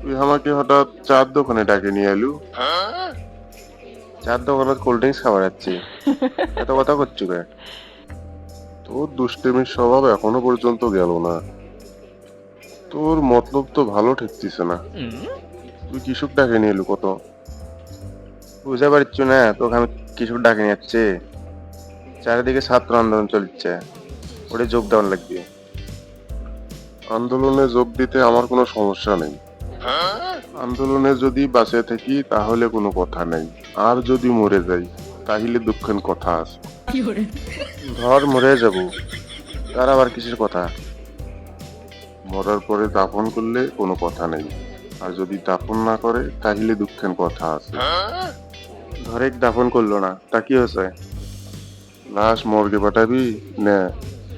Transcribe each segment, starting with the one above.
তুই আমাকে হঠাৎ চার দোকানে ডাকে নিয়ে এলু। চার দোকানে কোল্ড ড্রিঙ্কস খাবার এত কথা কে তোর দুষ্টেমির স্বভাব এখনও পর্যন্ত গেল না। তোর মতলব তো ভালো ঠেকতিছে না। তুই কৃষক ডাকে নিয়ে এলু কত? বুঝতে পারছ না, তোকে আমি কৃষক ডাকে নিয়ে যাচ্ছি? চারিদিকে ছাত্র আন্দোলন চলছে। ওটা যোগদান লাগবে। আন্দোলনে যোগ দিতে আমার কোনো সমস্যা নেই। আন্দোলনে যদি বাঁচে থাকি তাহলে কোনো কথা নেই। আর যদি মরে যাই তাহলে দুঃখের কথা আছে। ধর মরে যাব তার আবার কিসের কথা? মরার পরে দাফন করলে কোনো কথা নেই। আর যদি দাফন না করে তাহলে দুঃখের কথা আছে। ধরে দাফন করল না তা কি হয়েছে? লাশ মর্গে পাঠাবি না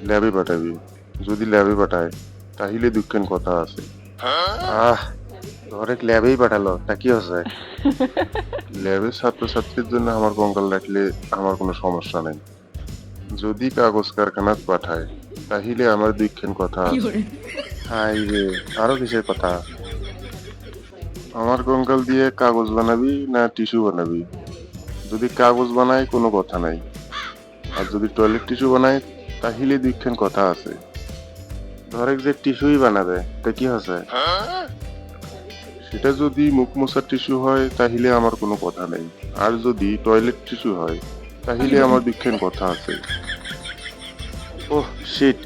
ল্যাবে পাঠাবি? যদি ল্যাবে পাঠায় তাহলে দুঃখের কথা আছে। আহ! ধরে ল্যাবেই পাঠালো তা কি হয়েছে ল্যাবের ছাত্রছাত্রীর জন্য আমার কঙ্কাল রাখলে আমার কোনো সমস্যা নেই। যদি কাগজ কারখানাত পাঠায় তাহলে আমার দুঃখের কথা আছে। হাই রে আরও কিসের কথা? আমার কঙ্কাল দিয়ে কাগজ বানাবি না টিস্যু বানাবি? যদি কাগজ বানায় কোনো কথা নাই। আর যদি টয়লেট টিস্যু বানায় তাহলে দুঃখের কথা আছে। ধরেক যে টিস্যুই বানাবে তা কি আছে সেটা যদি মুখ মোছার টিস্যু হয় তাহলে আমার কোনো কথা নেই। আর যদি টয়লেট টিস্যু হয় তাহলে আমার দুঃখের কথা আছে। ওহ শিট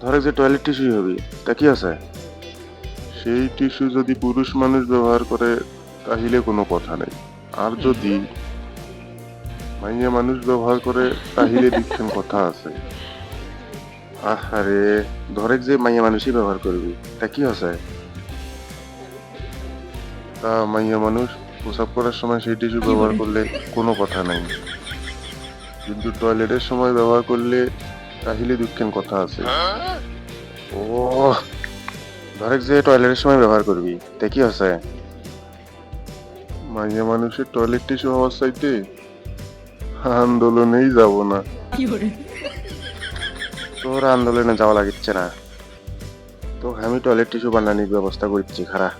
ধরে যে টয়লেট টিস্যু হবে তা কি আছে? সেই টিস্যু যদি পুরুষ মানুষ ব্যবহার করে তাহলে কোনো কথা নেই। আর যদি মাইয়া মানুষ ব্যবহার করে তাহলে দুঃখের কথা আছে। আহারে ধরে যে মাইয়া মানুষই ব্যবহার করবি তা কি আছে? মাইয়া মানুষ প্রসাব করার সময় সেই টিস্যু ব্যবহার করলে কোনো কথা নাই। কিন্তু টয়লেটের সময় ব্যবহার করলে তাহলে দুঃখের কথা আছে। ও ধরে যে টয়লেটের সময় ব্যবহার করবি তা কি আছে? মাইয়া মানুষের টয়লেট টিস্যু হওয়ার চাইতে আন্দোলনেই যাব না। তোর আন্দোলনে যাওয়া লাগিচ্ছে না। তো আমি টয়লেট টিস্যু বানানোর ব্যবস্থা করছি খারাপ